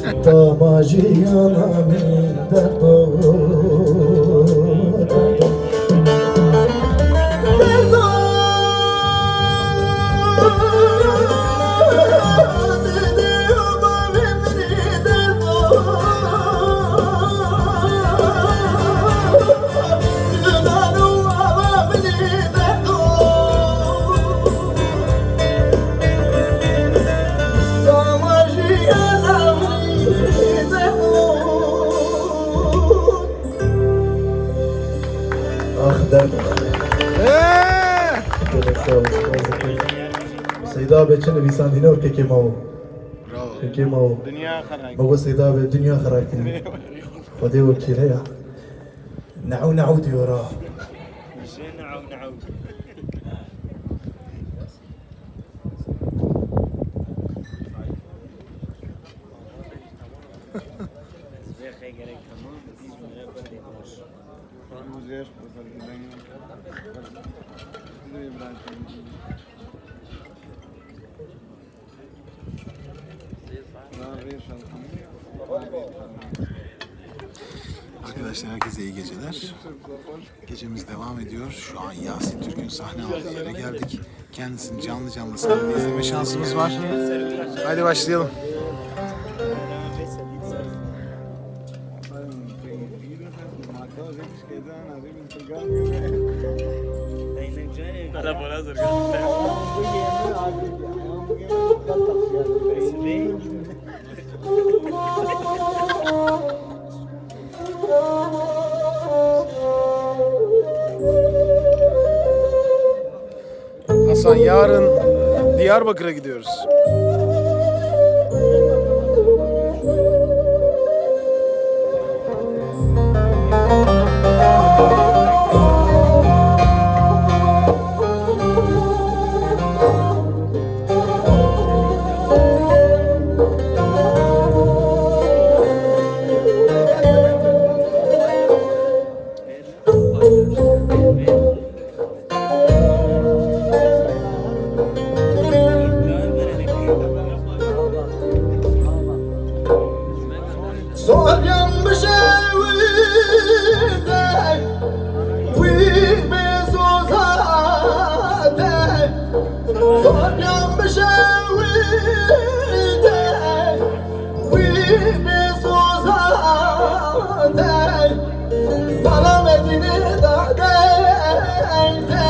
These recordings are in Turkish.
Tamaji yanami derdo سيدا بچن ویسان دینه و که ماو Bravo. که ماو Dünya karar. بابا سيدا به دنیا خراب کنی خدای وکیله یا نعو نعو دیورا Şu an Yasin Türk'ün sahne aldığı yere geldik. Kendisini canlı canlı sahnede izleme şansımız var. Haydi başlayalım. Hazır. Hasan yarın Diyarbakır'a gidiyoruz. Biz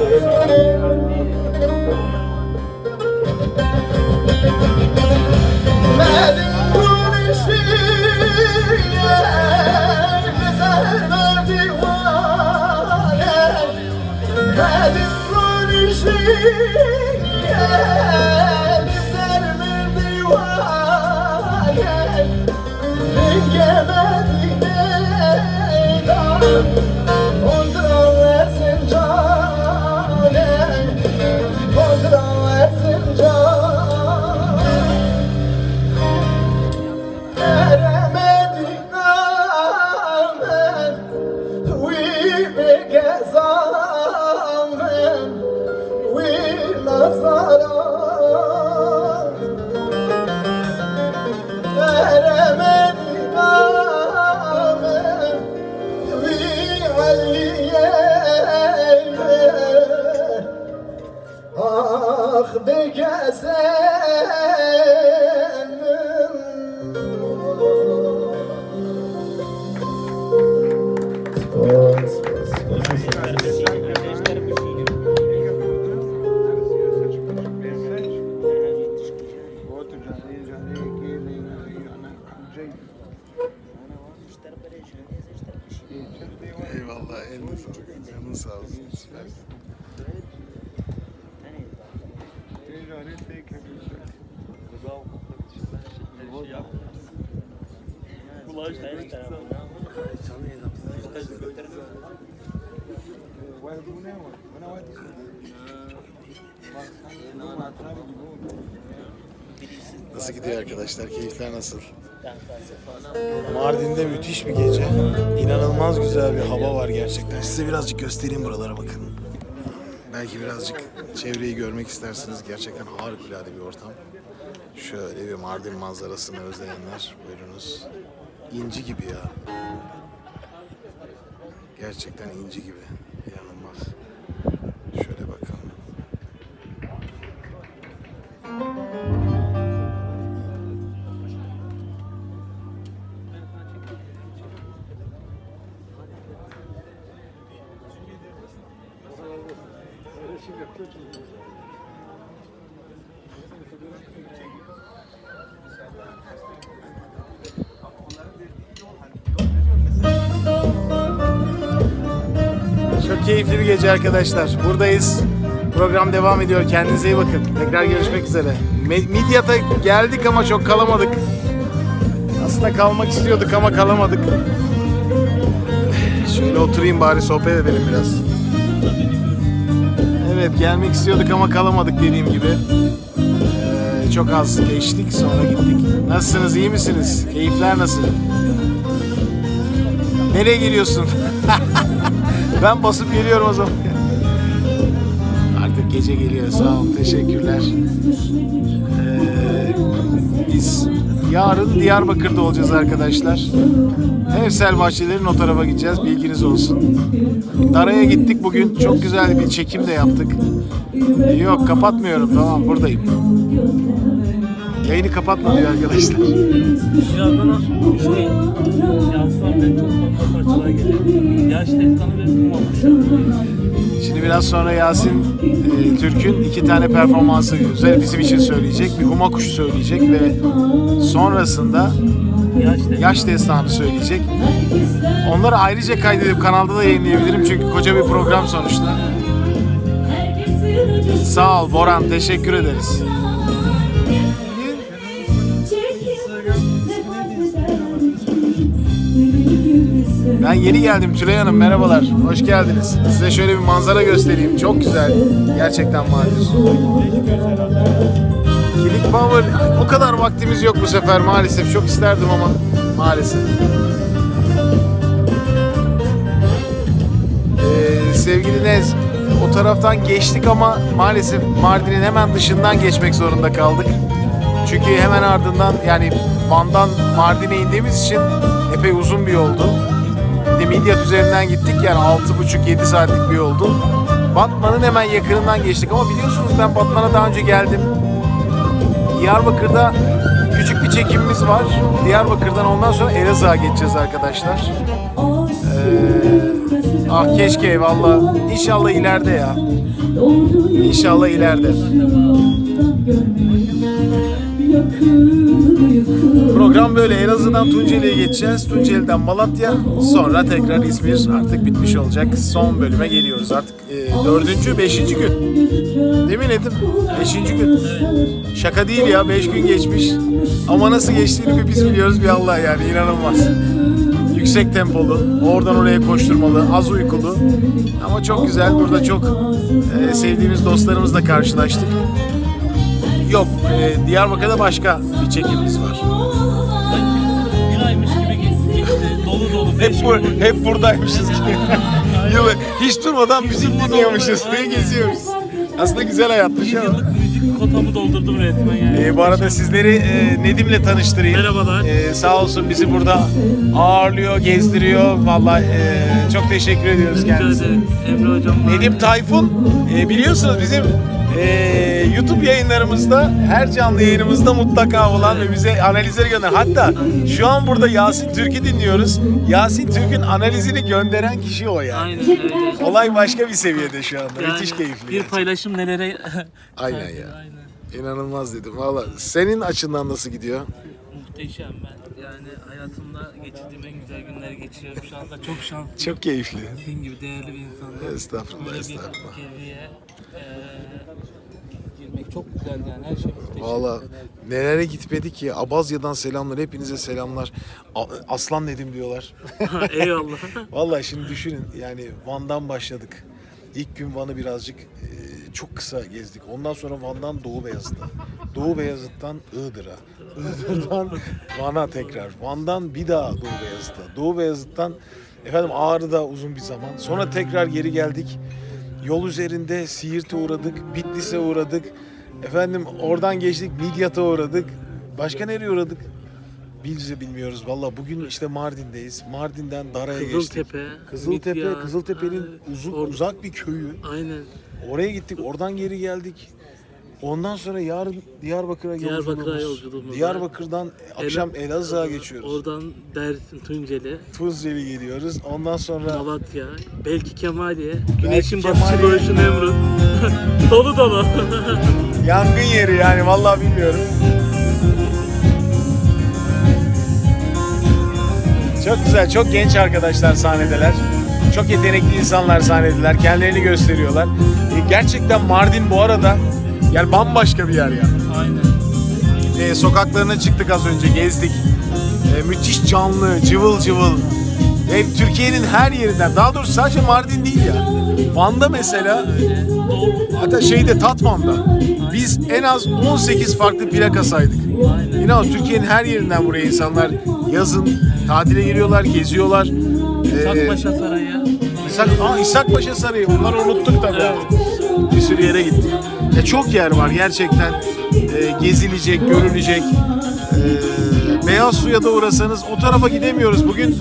Benim Ah be Eyvallah eline sağlık. Canın sağ. Süper. Nasıl gidiyor arkadaşlar? Keyifler nasıl? Mardin'de müthiş bir gece. İnanılmaz güzel bir hava var gerçekten. Size birazcık göstereyim buralara bakın. Belki birazcık çevreyi görmek istersiniz. Gerçekten harikulade bir ortam. Şöyle bir Mardin manzarasını özleyenler buyurunuz. İnci gibi ya. Gerçekten inci gibi. Arkadaşlar. Buradayız. Program devam ediyor. Kendinize iyi bakın. Tekrar görüşmek üzere. Midyat'a geldik ama çok kalamadık. Aslında kalmak istiyorduk ama kalamadık. Şöyle oturayım bari sohbet edelim biraz. Evet gelmek istiyorduk ama kalamadık dediğim gibi. Ee, çok az geçtik sonra gittik. Nasılsınız iyi misiniz? Keyifler nasıl? Nereye geliyorsun? Ben basıp geliyorum o zaman. Artık gece geliyor. Sağ olun. Teşekkürler. Ee, biz yarın Diyarbakır'da olacağız arkadaşlar. Evsel Bahçelerin o tarafa gideceğiz. Bilginiz olsun. Dara'ya gittik bugün. Çok güzel bir çekim de yaptık. Yok kapatmıyorum. Tamam buradayım. Yayını kapatma diyor arkadaşlar. Ya bana şey, yazsam ben çok fazla parçalar geliyor. Yaş destanı ve kumapuşu. Şimdi biraz sonra Yasin e, Türk'ün iki tane performansı üzere bizim için söyleyecek. Bir Huma Kuşu söyleyecek ve sonrasında Yaş. Yaş Destanı söyleyecek. Onları ayrıca kaydedip kanalda da yayınlayabilirim çünkü koca bir program sonuçta. Sağ ol Boran, teşekkür ederiz. Ben yeni geldim Tülay Hanım, merhabalar. Hoş geldiniz. Size şöyle bir manzara göstereyim. Çok güzel. Gerçekten Mardin. Kilik Power, o kadar vaktimiz yok bu sefer maalesef. Çok isterdim ama maalesef. Ee, sevgili Nez, o taraftan geçtik ama maalesef Mardin'in hemen dışından geçmek zorunda kaldık. Çünkü hemen ardından yani Van'dan Mardin'e indiğimiz için epey uzun bir yoldu. De Midyat üzerinden gittik yani 6,5-7 saatlik bir yoldu. Batman'ın hemen yakınından geçtik ama biliyorsunuz ben Batman'a daha önce geldim. Diyarbakır'da küçük bir çekimimiz var. Diyarbakır'dan ondan sonra Elazığ'a geçeceğiz arkadaşlar. Ee, ah keşke valla. İnşallah ileride ya. İnşallah ileride. Program böyle. Elazığ'dan Tunceli'ye geçeceğiz. Tunceli'den Malatya. Sonra tekrar İzmir. Artık bitmiş olacak. Son bölüme geliyoruz. Artık e, dördüncü, beşinci gün. Değil mi Nedim? Beşinci gün. Şaka değil ya. Beş gün geçmiş. Ama nasıl geçtiğini bir biz biliyoruz bir Allah yani. inanılmaz. Yüksek tempolu. Oradan oraya koşturmalı. Az uykulu. Ama çok güzel. Burada çok e, sevdiğimiz dostlarımızla karşılaştık. E, Diyarbakır'da başka bir çekimimiz var. Bir aymış gibi geçti. Dolu dolu. beş Hep, bu, hep buradaymışız. Yılı hiç durmadan müzik dinliyormuşuz ve geziyoruz. Aslında güzel hayatmış Bir ama. yıllık müzik kotamı doldurdum resmen yani. Ee, bu arada sizleri e, Nedim'le tanıştırayım. Merhabalar. Ee, sağ olsun bizi burada ağırlıyor, gezdiriyor. Vallahi e, Çok teşekkür ediyoruz Rica kendisine. ederim. Emre hocam. Nedim Tayfun e, biliyorsunuz bizim e, YouTube yayınlarımızda her canlı yayınımızda mutlaka olan ve bize analizleri gönderen. Hatta şu an burada Yasin Türk'ü dinliyoruz. Yasin Türk'ün analizini gönderen kişi o yani. Aynen öyle. Olay başka bir seviyede şu anda. Yani Müthiş keyifli. Bir gerçekten. paylaşım nelere... Aynen ya. Aynen. İnanılmaz dedim. Valla senin açından nasıl gidiyor? Muhteşem ben. Yani hayatımda geçirdiğim en güzel günleri geçiriyorum şu anda. Çok şanslıyım. Çok keyifli. Sizin gibi değerli bir insanla. Estağfurullah, Böyle bir estağfurullah. seviye eee, girmek çok güzel yani. Her şey muhteşem. Valla nelere gitmedik ki. Abazya'dan selamlar. Hepinize selamlar. A- Aslan Nedim diyorlar. Eyvallah. Vallahi şimdi düşünün yani Van'dan başladık. İlk gün Van'ı birazcık e, çok kısa gezdik. Ondan sonra Van'dan Doğu Beyazıt'a. Doğu Beyazıt'tan Iğdır'a. Iğdır'dan Van'a tekrar. Van'dan bir daha Doğu Beyazıt'a. Doğu Beyazıt'tan efendim Ağrı'da uzun bir zaman. Sonra tekrar geri geldik. Yol üzerinde Siirt'e uğradık, Bitlis'e uğradık. Efendim oradan geçtik Midyat'a uğradık. Başka nereye uğradık? Biz de bilmiyoruz. Valla bugün işte Mardin'deyiz. Mardin'den Dara'ya geçtik. Kızıltepe. Kızıltepe, Mitya, Kızıltepe'nin uzun, or- uzak bir köyü. Aynen. Oraya gittik, oradan geri geldik. Ondan sonra yarın Diyarbakır'a Diyarbakır'a yolculuğumuz. yolculuğumuz var. Diyarbakır'dan akşam Elazığ'a geçiyoruz. Oradan Dersim, Tunceli, Tuzceli geliyoruz. Ondan sonra Malatya, belki Kemaliye, Güneşin Kemaliye. batışı doğuşu Nemrut. dolu dolu. yangın yeri yani vallahi bilmiyorum. Çok güzel, çok genç arkadaşlar sahnedeler. Çok yetenekli insanlar sahnedeler. Kendilerini gösteriyorlar. E, gerçekten Mardin bu arada yani bambaşka bir yer ya. Aynen. E, sokaklarına çıktık az önce, gezdik. E, müthiş canlı, cıvıl cıvıl. E, Türkiye'nin her yerinden, daha doğrusu sadece Mardin değil ya. Van'da mesela, hatta şeyde Tatvan'da biz en az 18 farklı plaka saydık. Aynen. İnan Türkiye'nin her yerinden buraya insanlar yazın tatile giriyorlar, geziyorlar. E, Sakpaşa Sarayı. İshak, aa, İshak Paşa Sarayı, onları unuttuk tabii. Evet. Bir sürü yere gittik. Ya çok yer var gerçekten. E, gezilecek, görülecek. E, Beyaz Su'ya da uğrasanız o tarafa gidemiyoruz bugün.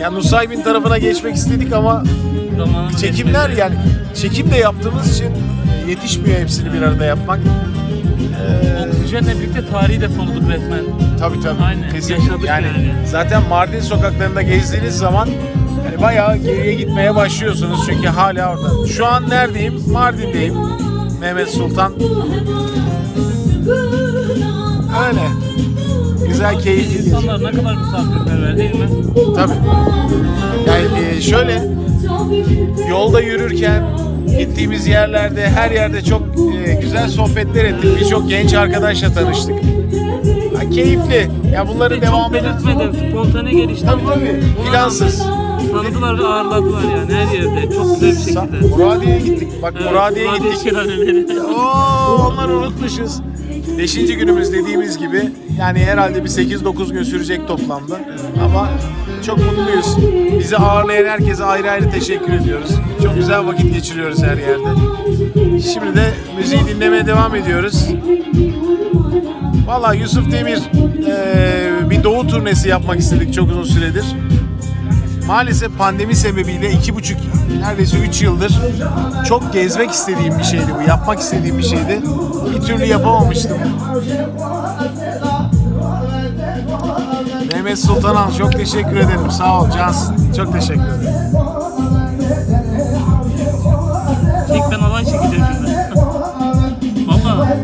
Yani Nusaybin tarafına geçmek istedik ama Zamanını çekimler bekledim. yani çekim de yaptığımız için yetişmiyor hepsini bir arada yapmak. E, Oksijenle birlikte tarihi de soluduk resmen. Tabii tabii. Aynen, yaşadık yani, yani. zaten Mardin sokaklarında gezdiğiniz zaman yani bayağı geriye gitmeye başlıyorsunuz çünkü hala orada. Şu an neredeyim? Mardin'deyim. Mehmet Sultan. Öyle. Güzel, keyifli. İnsanlar ne kadar misafirperver değil mi? Tabii. Yani e, şöyle yolda yürürken gittiğimiz yerlerde her yerde çok e, güzel sohbetler ettik. Birçok genç arkadaşla tanıştık. Ha, keyifli. Ya bunları Çok devam belirtmeden spontane gelişti. Tabii tabii. Plansız. Tanıdılar ve ağırladılar yani her yerde. Çok güzel bir şekilde. Muradiye'ye gittik. Bak Muradiye'ye Muradiye gittik. şelaleleri. Oo, onları unutmuşuz. Beşinci günümüz dediğimiz gibi yani herhalde bir 8-9 gün sürecek toplamda. Ama çok mutluyuz. Bizi ağırlayan herkese ayrı ayrı teşekkür ediyoruz. Çok güzel vakit geçiriyoruz her yerde. Şimdi de müziği dinlemeye devam ediyoruz. Valla Yusuf Demir eee, bir doğu turnesi yapmak istedik çok uzun süredir. Maalesef pandemi sebebiyle iki buçuk, neredeyse üç yıldır çok gezmek istediğim bir şeydi bu, yapmak istediğim bir şeydi. Bir türlü yapamamıştım. Mehmet Sultan'a çok teşekkür ederim. Sağ ol Cansın. Çok teşekkür ederim. İlk ben alay çekeceğim şimdi. Valla.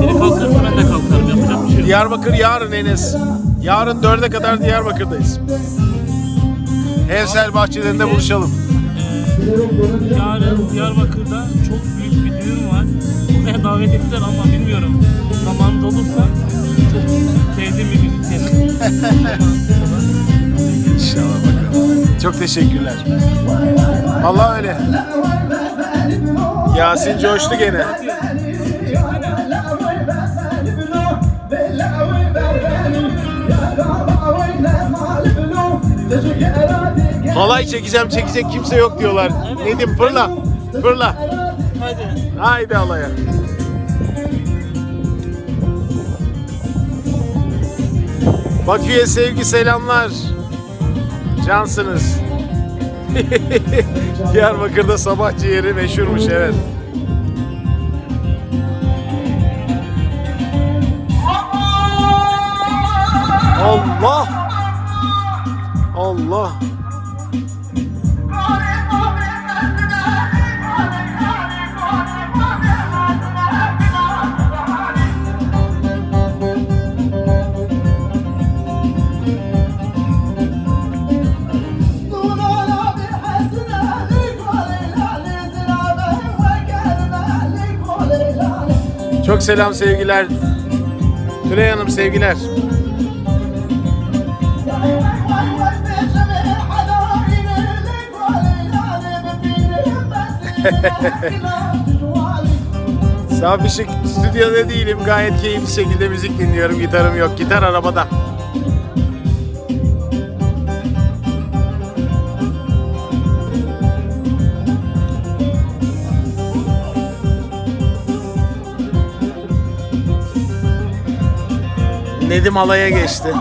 Biri kalkarsa ben de kalkarım. Yapacak bir şey yok. Diyarbakır yarın Enes. Yarın dörde kadar Diyarbakır'dayız. Evsel bahçelerinde buluşalım. Ee, yarın Diyarbakır'da çok büyük bir düğün var. Buraya davet ettiler ama bilmiyorum. Zamanınız olursa sevdiğim bir. İnşallah bakalım. Çok teşekkürler. Allah öyle. Yasin coştu gene. Halay çekeceğim çekecek kimse yok diyorlar. Nedim fırla. Fırla. Hadi. Haydi halaya. Bakü'ye sevgi selamlar. Cansınız. Diyarbakır'da sabah ciğeri meşhurmuş evet. Çok selam sevgiler. Tülay Hanım sevgiler. Safişik stüdyoda değilim. Gayet keyifli şekilde müzik dinliyorum. Gitarım yok. Gitar arabada. Nedim alaya geçti.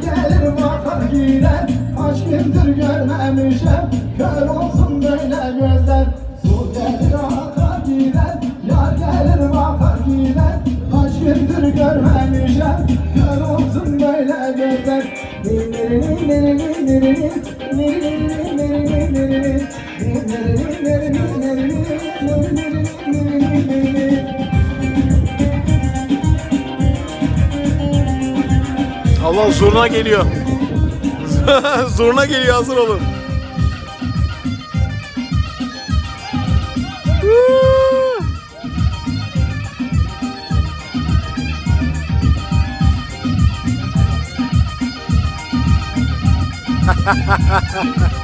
Gelir bakar gider Kaç gündür görmemişim, kör olsun böyle gözler Su gelir akar gider, yar gelir bakar gider Kaç gündür görmemişim, kör olsun böyle gözler Allah zurna geliyor. zurna geliyor hazır olun. Oh!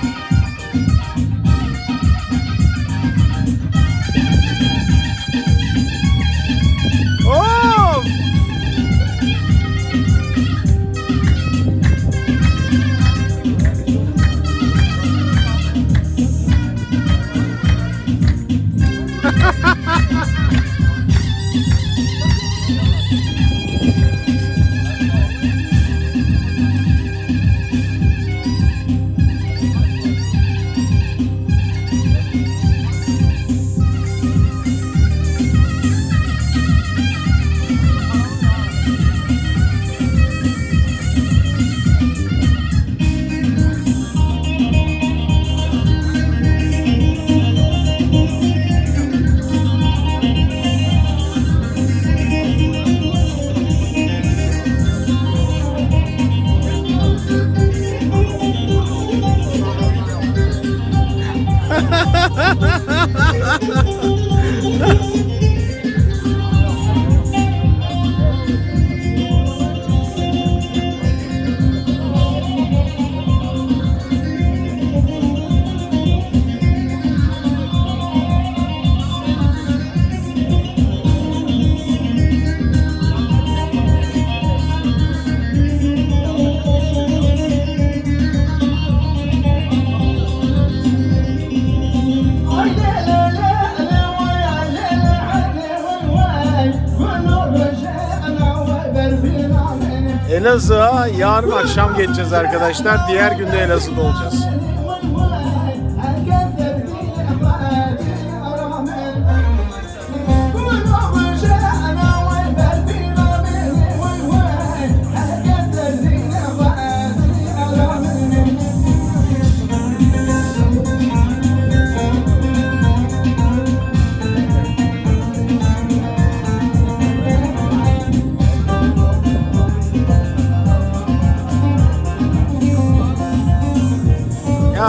Elazığ'a yarın akşam geçeceğiz arkadaşlar. Diğer günde Elazığ'da olacağız.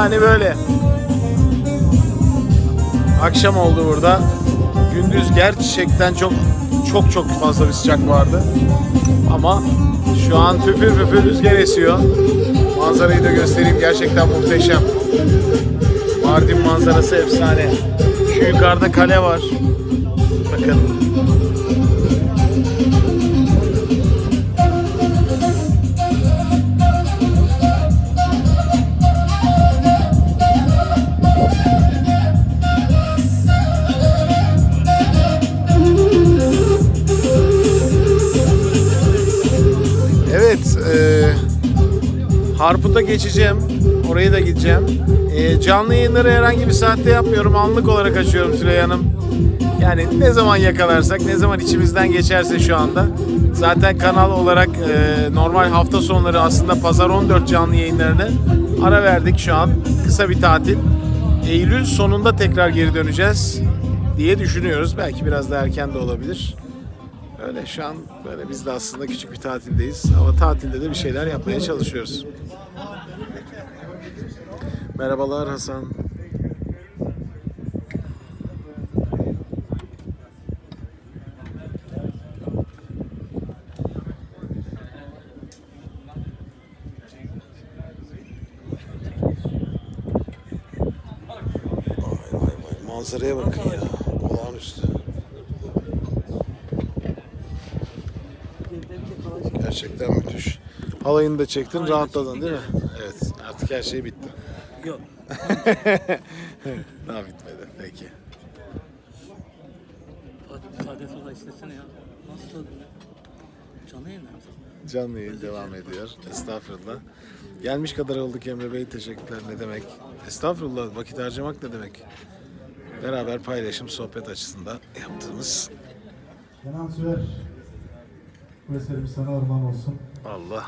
Yani böyle. Akşam oldu burada. Gündüz gerçekten çok çok çok fazla bir sıcak vardı. Ama şu an püfür püfür rüzgar esiyor. Manzarayı da göstereyim. Gerçekten muhteşem. Mardin manzarası efsane. Şu yukarıda kale var. Bakın. Harput'a geçeceğim. Oraya da gideceğim. E, canlı yayınları herhangi bir saatte yapmıyorum. Anlık olarak açıyorum Süleyha Hanım. Yani ne zaman yakalarsak, ne zaman içimizden geçerse şu anda. Zaten kanal olarak e, normal hafta sonları aslında Pazar 14 canlı yayınlarını ara verdik şu an. Kısa bir tatil. Eylül sonunda tekrar geri döneceğiz diye düşünüyoruz. Belki biraz da erken de olabilir. Öyle şu an böyle biz de aslında küçük bir tatildeyiz ama tatilde de bir şeyler yapmaya çalışıyoruz. Merhabalar Hasan. Manzaraya bakın ya. Olağanüstü. Gerçekten müthiş. Halayını da çektin, rahatladın değil mi? Evet, artık her şey bitti. Yok. Daha bitmedi, peki. Sade soda istesene ya. Nasıl? Canlı yayınlar? Canlı yayın devam ediyor. Estağfurullah. Gelmiş kadar olduk Emre Bey, teşekkürler. Ne demek? Estağfurullah, vakit harcamak ne demek? Beraber paylaşım, sohbet açısından yaptığımız Kenan Süer. Bu eserimiz sana armağan olsun. Allah.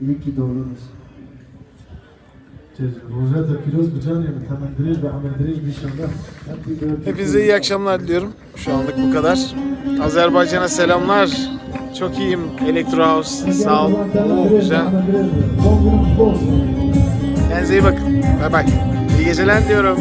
İyi ki doğdunuz. Hepinize iyi akşamlar diliyorum. Şu anlık bu kadar. Azerbaycan'a selamlar. Çok iyiyim. Electro House. Sağ ol. Oo, güzel. Kendinize iyi bakın. Bay bay. İyi geceler diyorum.